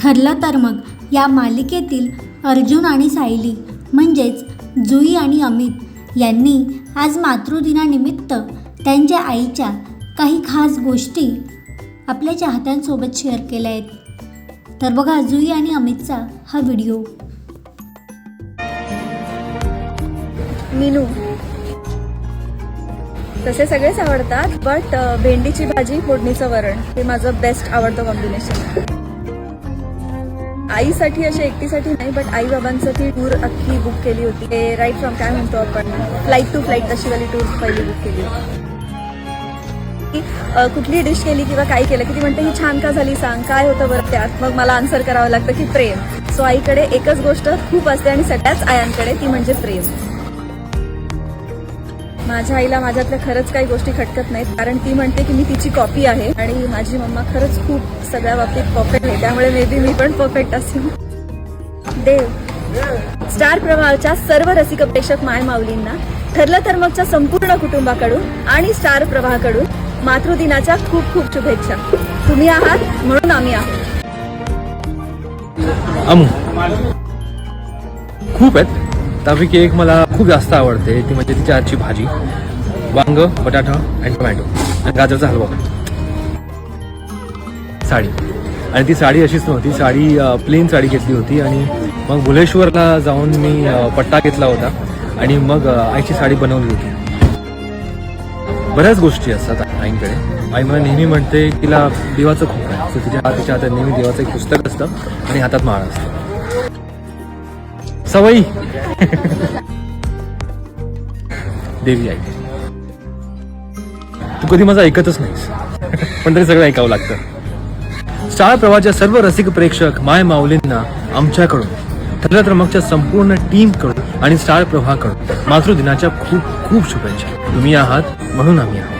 ठरलं तर मग या मालिकेतील अर्जुन आणि सायली म्हणजेच जुई आणि अमित यांनी आज मातृदिनानिमित्त त्यांच्या आईच्या काही खास गोष्टी आपल्या चाहत्यांसोबत शेअर केल्या आहेत. तर बघा जुई आणि अमितचा हा व्हिडिओ. मिनू तसे सगळेच आवडतात बट भेंडीची भाजी फोडणीचं वरण हे माझं बेस्ट आवडतं कॉम्बिनेशन आईसाठी अशी एकटीसाठी नाही बट आई बाबांसाठी टूर अख्खी बुक केली होती. ते राईट फ्रॉम काय म्हणतो आपण? फ्लाईट टू फ्लाईट तशीवाली टूर पहिली बुक केली होती. कुठली डिश केली किंवा काय केलं की ती म्हणते ही छान का झाली सांग काय होतं बरं त्यात? मग मला आन्सर करावं लागतं की प्रेम. सो आईकडे एकच गोष्ट खूप असते आणि सगळ्याच आयांकडे ती म्हणजे प्रेम. माझ्या आईला माझ्यातल्या खरंच काही गोष्टी खटकत नाहीत. कारण ती म्हणते की मी तिची कॉपी आहे आणि माझी मम्मा खरंच खूप सगळ्या बाबतीत परफेक्ट आहे. त्यामुळे मे बी मी पण परफेक्ट असेल देव. स्टार प्रवाहाच्या सर्व रसिक प्रेक्षक माय माऊलींना ठरलं तर मगच्या संपूर्ण कुटुंबाकडून आणि स्टार प्रवाहाकडून मातृदिनाच्या खूप खूप शुभेच्छा. तुम्ही आहात म्हणून आम्ही आहोत. खूप आहेत. त्यापैकी एक मला खूप जास्त आवडते ती म्हणजे तिच्या आजची भाजी. वांग बटाटा आणि टोमॅटो. आणि गाजरचा हलवा. साडी. आणि ती साडी अशीच नव्हती. साडी प्लेन साडी घेतली होती आणि मग भुलेश्वरला जाऊन मी पट्टा घेतला होता आणि मग आईची साडी बनवली होती. बऱ्याच गोष्टी असतात आईंकडे. आई मला नेहमी म्हणते तिला देवाचं खूप आहे. तिच्या तिच्या हातात नेहमी देवाचं एक पुस्तक असतं आणि हातात माळ असतं. सवयी देवी आई. तू कधी माझं ऐकतच नाहीस. पण तरी सगळं ऐकावं लागतं. स्टार प्रवाहाच्या सर्व रसिक प्रेक्षक माय माऊलींना आमच्याकडून ठरलं तर मगच्या संपूर्ण टीमकडून आणि स्टार प्रवाहाकडून मातृदिनाच्या खूप खूप शुभेच्छा. तुम्ही आहात म्हणून आम्ही आहोत.